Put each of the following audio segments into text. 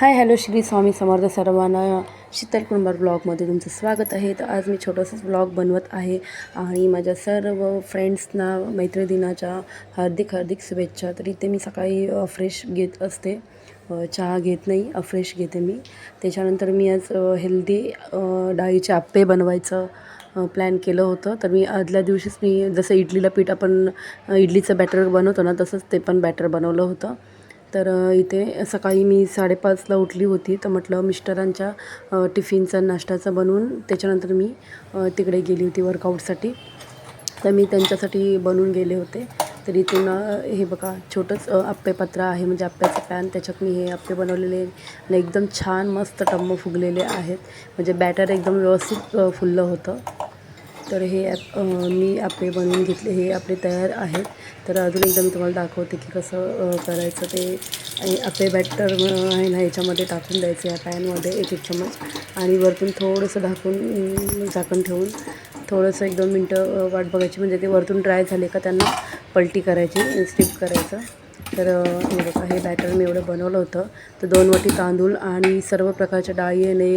Hi hello Shri Swami Samarth सर्वांना शीतल कुंभार ब्लॉगमध्ये तुमचं स्वागत आहे. तर आज मी छोटंसंच ब्लॉग बनवत आहे आणि माझ्या सर्व फ्रेंड्सना मैत्रिदिनाच्या हार्दिक हार्दिक शुभेच्छा. तर इथे मी सकाळी फ्रेश घेत असते. चहा घेत नाही फ्रेश घेते मी. त्याच्यानंतर मी आज हेल्दी डाळीचे आप्पे बनवायचं प्लॅन केलं होतं. तर मी आदल्या दिवशीच मी जसं इडलीला पीठ आपण इडलीचं बॅटर बनवतो ना तसंच ते पण बॅटर बनवलं होतं. तर इथे सकाळी मी साडेपाचला उठली होती. तर म्हटलं मिस्टरांच्या टिफिनचा नाश्त्याचा बनवून त्याच्यानंतर मी तिकडे गेली होती वर्कआउटसाठी. तर मी त्यांच्यासाठी बनवून गेले होते. तर इथून हे बघा छोटंच अ, आप्पे पात्र आहे. म्हणजे आप्प्याचं पॅन त्याच्यात मी हे आप्पे बनवलेले आणि एकदम छान मस्त टम्म फुगलेले आहेत. म्हणजे बॅटर एकदम व्यवस्थित फुललं होतं. तर हे ॲप मी आपले बनवून घेतले हे आपले तयार आहेत. तर अजून एकदा मी तुम्हाला दाखवते की कसं करायचं ते. आणि आपले बॅटर आहे ना याच्यामध्ये टाकून द्यायचं या पॅनमध्ये एक एक चमच आणि वरतून थोडंसं झाकून झाकण ठेवून थोडंसं एक दोन मिनटं वाट बघायची. म्हणजे ते वरतून ड्राय झाले का त्यांना पलटी करायची स्टिप करायचं. तर हे बघा हे बॅटर मी एवढं बनवलं होतं. तर दोन वाटी तांदूळ आणि सर्व प्रकारच्या डाळी आणि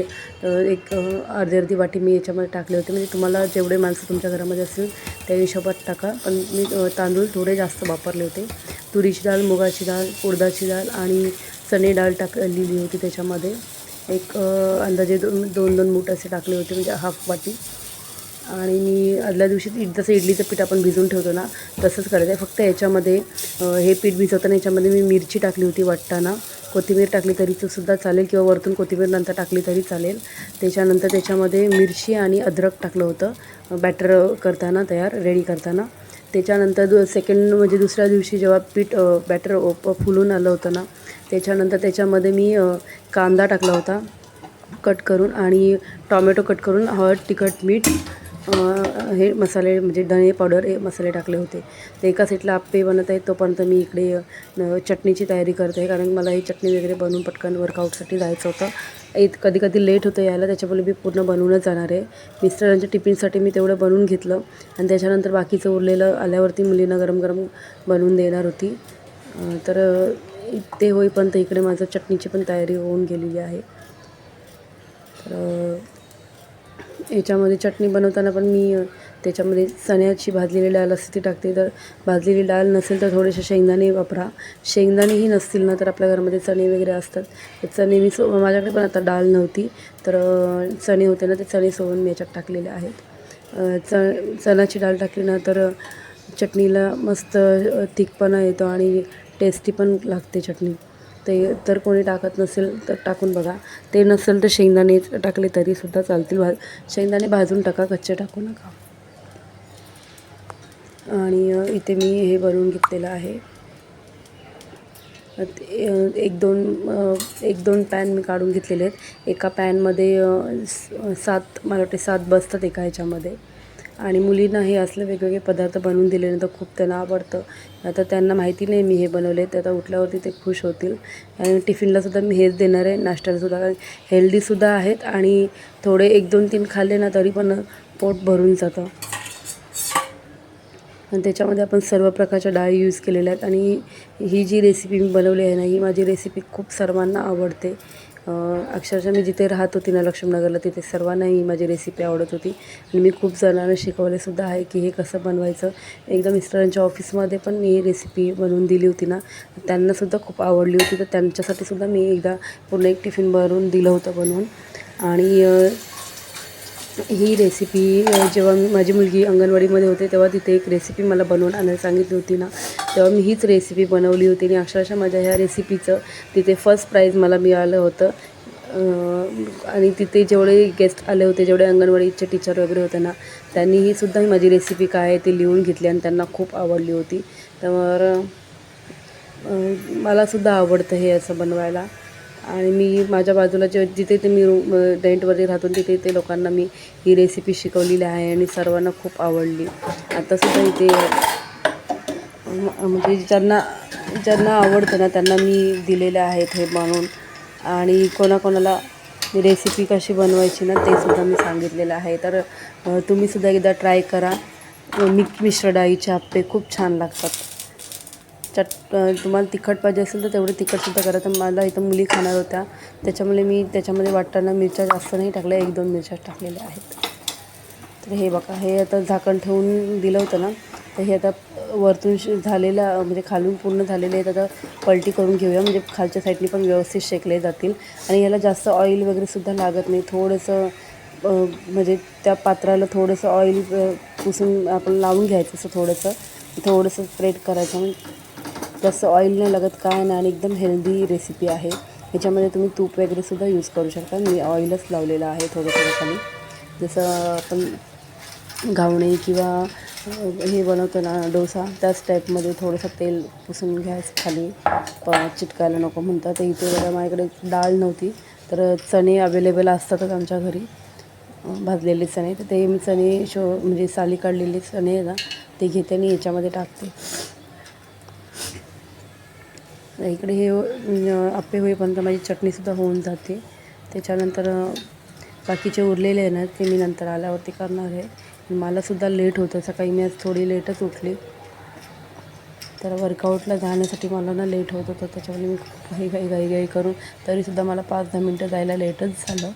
एक अर्धी अर्धी वाटी मी याच्यामध्ये टाकली होती. म्हणजे तुम्हाला जेवढे माणसं तुमच्या घरामध्ये असतील त्या हिशोबात टाका. पण मी तांदूळ थोडे जास्त वापरले होते. तुरीची डाळ मुगाची डाळ उडदाची डाळ आणि चणे डाळ टाकलेली होती त्याच्यामध्ये. एक अंदाजे दोन दोन दोन मूठ असे टाकले होते म्हणजे हाफ वाटी. आणि मी आदल्या दिवशी इड जसं इडलीचं पीठ आपण भिजवून ठेवतो ना तसंच करायचं. आहे फक्त याच्यामध्ये हे पीठ भिजवताना याच्यामध्ये मी मिरची टाकली होती वाटताना. कोथिंबीर टाकली तरी सुद्धा चालेल किंवा वरतून कोथिंबीर नंतर टाकली तरी चालेल. त्याच्यानंतर त्याच्यामध्ये मिरची आणि अद्रक टाकलं होतं. बॅटर करताना तयार रेडी करताना. त्याच्यानंतर दु सेकंड म्हणजे दुसऱ्या दिवशी जेव्हा पीठ बॅटर फुलून आलं होतं ना त्याच्यानंतर त्याच्यामध्ये मी कांदा टाकला होता. कट करून आणि टॉमॅटो कट करून हळद तिखट मीठ हे मसाले म्हणजे धणे पावडर हे मसाले टाकले होते. तर एका साईडला आप्पे बनत आहेत तोपर्यंत मी इकडे चटणीची तयारी करते आहे. कारण मला ही चटणी वगैरे बनवून पटकन वर्कआउटसाठी जायचं होतं. एक कधी कधी लेट होतं यायला त्याच्यामुळे मी पूर्ण बनवूनच जाणार आहे. मिस्टरांच्या टिफिनसाठी मी तेवढं बनवून घेतलं. आणि त्याच्यानंतर बाकीचं उरलेलं आल्यावरती मुलींना गरम गरम बनवून देणार होती. तर ते होईपर्यंत इकडे माझं चटणीची पण तयारी होऊन गेलेली आहे. तर याच्यामध्ये चटणी बनवताना पण मी त्याच्यामध्ये चण्याची भाजलेली डाळ असते ती टाकते. तर भाजलेली डाळ नसेल तर थोडेसे शेंगदाणे वापरा. शेंगदाणेही नसतील ना तर आपल्या घरामध्ये चणे वगैरे असतात. चणे मी सो माझ्याकडे पण आता डाळ नव्हती. तर चणे होते ना ते चणे सोडून मी याच्यात टाकलेले आहेत. च चण्याची डाळ टाकली ना तर चटणीला मस्त थिकपणा येतो आणि टेस्टी पण लागते चटणी. ते तर कोणी टाकत नसेल तर टाकून बघा. ते नसेल तर शेंगदाणे टाकले तरीसुद्धा चालतील. भा शेंगदाणे भाजून टाका कच्चे टाकू नका. आणि इथे मी हे बनवून घेतलेलं आहे. ते, एक दोन एक दोन पॅन मी काढून घेतलेले आहेत. एका पॅनमध्ये सात मला वाटते सात बसतात एका ह्याच्यामध्ये. आणि मुलींना हे असले वेगवेगळे पदार्थ बनवून दिले तर खूप त्यांना आवडतं. आता त्यांना माहिती नाही मी हे बनवले तर आता उठल्यावरती ते खुश होतील. आणि टिफिनलासुद्धा मी हेच देणार आहे नाश्त्यालासुद्धा कारण हेल्दीसुद्धा आहेत आणि थोडे एक दोन तीन खाल्ले ना तरी पण पोट भरून जातं. आणि त्याच्यामध्ये आपण सर्व प्रकारच्या डाळी यूज केलेल्या आहेत. आणि ही जी रेसिपी मी बनवली आहे ना ही माझी रेसिपी खूप सर्वांना आवडते. अक्षरशः मी जिथे राहत होती ना लक्ष्मीनगरला तिथे सर्वांना ही माझी रेसिपी आवडत होती. आणि मी खूप जणांना शिकवलेसुद्धा आहे की हे कसं बनवायचं. एकदा मिस्टरांच्या ऑफिसमध्ये पण मी ही रेसिपी बनवून दिली होती ना. त्यांनासुद्धा खूप आवडली होती. तर त्यांच्यासाठी सुद्धा मी एकदा पूर्ण एक टिफिन भरून दिलं होतं बनवून. आणि ही रेसिपी जेव्हा मी माझी मुलगी अंगणवाडीमध्ये होते तेव्हा तिथे एक रेसिपी मला बनवून आणायला सांगितली होती ना. तेव्हा मी हीच रेसिपी बनवली होती आणि अक्षरशः माझ्या ह्या रेसिपीचं तिथे फर्स्ट प्राईज मला मिळालं होतं. आणि तिथे जेवढे गेस्ट आले होते जेवढे अंगणवाडीचे टीचर वगैरे होते ना त्यांनी ही सुद्धा ही माझी रेसिपी काय आहे ती लिहून घेतली आणि त्यांना खूप आवडली होती. तर मलासुद्धा आवडतं हे असं बनवायला. आणि मी माझ्या बाजूला जे जिथे ते मी रूम रेंटवरती राहतो तिथे ते लोकांना मी ही रेसिपी शिकवलेली आहे आणि सर्वांना खूप आवडली. आतासुद्धा इथे म्हणजे ज्यांना ज्यांना आवडतं ना त्यांना मी दिलेलं आहेत हे बनवून. आणि कोणाकोणाला रेसिपी कशी बनवायची ना ते सुद्धा मी सांगितलेलं आहे. तर तुम्हीसुद्धा एकदा ट्राय करा. मिक मिश्र डाळीचे आप्पे खूप छान लागतात. चट तुम्हाला तिखट पाहिजे असेल तर तेवढं तिखटसुद्धा करा. तर मला इथं मुली खाणार होत्या. त्याच्यामुळे मी त्याच्यामध्ये वाटताना मिरच्या जास्त नाही टाकल्या. एक दोन मिरच्या टाकलेल्या आहेत. तर हे बघा हे आता झाकण ठेवून दिलं होतं ना. तर हे आता वरतून श- झालेलं म्हणजे खालून पूर्ण झालेले आहेत. आता पलटी करून घेऊया. म्हणजे खालच्या साईडने पण व्यवस्थित शेकले जातील. आणि याला जास्त ऑइल वगैरेसुद्धा लागत नाही. थोडंसं म्हणजे त्या पात्राला थोडंसं ऑइल पुसून आपण लावून घ्यायचं असं थोडंसं. थोडंसं स्प्रेड करायचं. म्हणजे जास्त ऑइल नाही लागत काय नाही आणि एकदम हेल्दी रेसिपी आहे. ह्याच्यामध्ये तुम्ही तूप वगैरेसुद्धा यूज करू शकता. मी ऑइलच लावलेलं आहे थोडं थोडं खाली जसं आपण घावणे किंवा हे बनवतो ना डोसा त्याच टाईपमध्ये थोडंसं तेल पुसून घ्यायचं खाली. प चिटकायला नको म्हणतात. तर इथे बघा माझ्याकडे डाळ नव्हती तर चणे अवेलेबल असतातच आमच्या घरी. भाजलेले चणे. तर ते मी चणे शो म्हणजे साली काढलेले चणे ना ते घेते आणि याच्यामध्ये टाकते. तर इकडे हे आप्पे होईपर्यंत माझी चटणीसुद्धा होऊन जाते. त्याच्यानंतर बाकीचे उरलेले आहे ना ते मी नंतर आल्यावरती करणार आहे. मलासुद्धा लेट होतं. सकाळी मी आज थोडी लेटच उठली. तर वर्कआउटला जाण्यासाठी मला ना लेट होत होतं. त्याच्यामुळे मी खूप घाई घाई घाई घाई करून तरीसुद्धा मला पाच दहा मिनटं जायला लेटच झालं.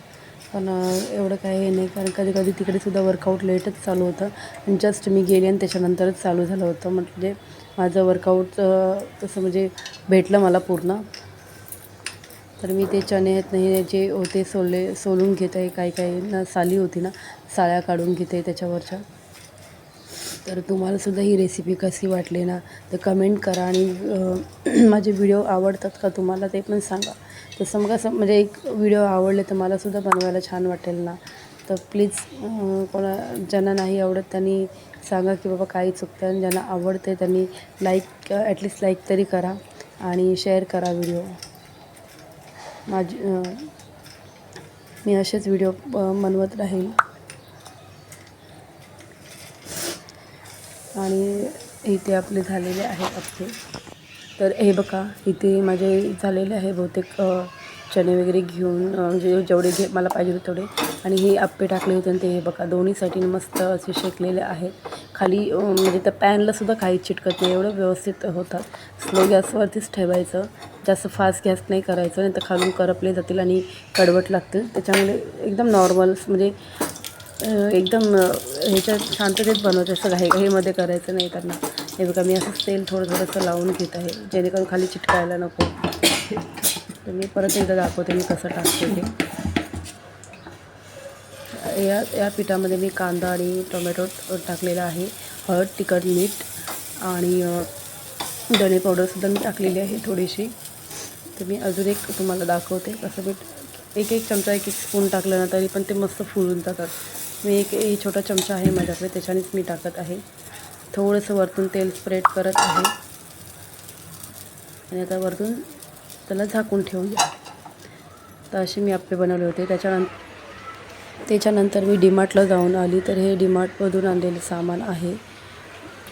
पण एवढं काही हे नाही. कारण कधी कधी तिकडेसुद्धा वर्कआउट लेटच चालू होतं. आणि जस्ट मी गेली आणि त्याच्यानंतरच चालू झालं होतं. म्हणजे माझं वर्कआउट तसं म्हणजे भेटलं मला पूर्ण. तर मी ते चणे आहेत नाही जे होते सोले सोलून घेत. आहे काही काही ना साली होती ना साळ्या काढून घेते त्याच्यावरच्या. तर तुम्हालासुद्धा ही रेसिपी कशी वाटली ना तर कमेंट करा. आणि माझे व्हिडिओ आवडतात का तुम्हाला ते पण सांगा. तसं मग असं म्हणजे एक व्हिडिओ आवडले तर मलासुद्धा बनवायला छान वाटेल ना. तर प्लीज कोणा ज्यांना नाही आवडत त्यांनी सांगा की बाबा काही चुकतं आणि ज्यांना आवडते त्यांनी लाईक ॲटलिस्ट लाईक तरी करा आणि शेअर करा व्हिडिओ माझी मी असेच व्हिडिओ बनवत राहील. आणि इथे आपले झालेले आहेत आपले तर हे बघा इथे माझे झालेले आहे बहुतेक चणे वगैरे घेऊन म्हणजे जेवढे घे मला पाहिजे होते तेवढे. आणि हे आप्पे टाकले होते आणि ते हे बघा दोन्ही साईडीने मस्त असे शेकलेले आहेत. खाली म्हणजे त्या पॅनलासुद्धा काही चिटकत नाही एवढं व्यवस्थित होतात. स्लो गॅसवरतीच ठेवायचं. जास्त फास्ट गॅस नाही करायचं नाही तर खालून करपले जातील आणि कडवट लागतील. त्याच्यामुळे एकदम नॉर्मल म्हणजे एकदम ह्याच्यात शांततेत बनवायचं असं घाई घाईमध्ये करायचं नाही त्यांना. हे बघा मी असंच तेल थोडं थोडंसं लावून घेत आहे जेणेकरून खाली चिटकायला नको. तर मी परत एकदा दाखवते मी कसं टाकते ते. या या पिठामध्ये मी कांदा आणि टोमॅटो टाकलेला आहे. हळद तिखट मीठ आणि धणे पावडरसुद्धा मी टाकलेली आहे थोडीशी. तर मी अजून एक तुम्हाला दाखवते. कसं मीठ एक एक चमचा एक एक स्पून टाकलं ना तरी पण ते मस्त फुलून जातात. मी एक हे छोटा चमचा आहे माझ्याकडे त्याच्यानेच मी टाकत आहे. थोडंसं वरतून तेल स्प्रेड करत आहे. आणि आता वरतून त्याला झाकून ठेवूया. तर असे मी आप्पे बनवले होते. त्याच्यानंतर त्याच्यानंतर मी डीमार्टला जाऊन आली. तर हे डीमार्टमधून आणलेलं सामान आहे.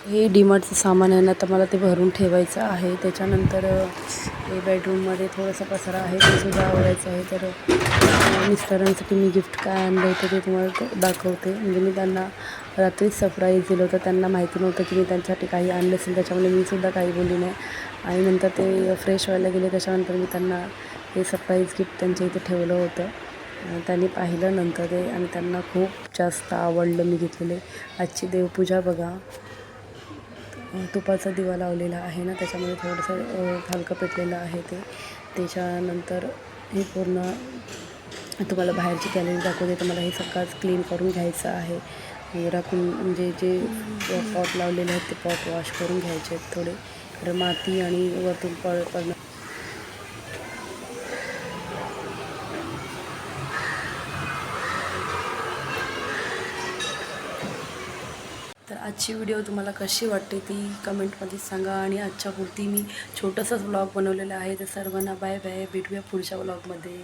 हे डीमार्टचं सामान आहे ना तर मला ते भरून ठेवायचं आहे. त्याच्यानंतर हे बेडरूममध्ये थोडासा पसारा आहे ते सुद्धा आवडायचं आहे. तर मिस्टरांसाठी मी गिफ्ट काय आणलं होतं ते तुम्हाला दाखवते. म्हणजे मी त्यांना रात्रीच सरप्राईज दिलं होतं. त्यांना माहिती नव्हतं की मी त्यांच्यासाठी काही आणलं असेल. त्याच्यामुळे मी सुद्धा काही बोलली नाही. आणि नंतर ते फ्रेश व्हायला गेले. त्याच्यानंतर मी त्यांना हे सरप्राईज गिफ्ट त्यांच्या इथे ठेवलं होतं. त्यांनी पाहिलं नंतर ते. आणि त्यांना खूप जास्त आवडलं मी घेतलेले. आजची देवपूजा बघा. तुपाचा दिवा लावलेला आहे ना त्याच्यामध्ये थोडंसं हलकं पेटलेलं आहे ते. त्याच्यानंतर हे पूर्ण तुम्हाला बाहेरची कॅलरी दाखवते तर मला हे सकाळच क्लीन करून घ्यायचं आहे. राखून म्हणजे जे पॉट लावलेले आहेत ते पॉट वॉश करून घ्यायचे आहेत थोडे. तर माती आणि वरतून पड पडणं आजची व्हिडिओ तुम्हाला कशी वाटते ती कमेंटमध्ये सांगा. आणि आजच्या पुरती मी छोटंसंच ब्लॉग बनवलेलं आहे. तर सर्वांना बाय बाय भेटूया पुढच्या ब्लॉगमध्ये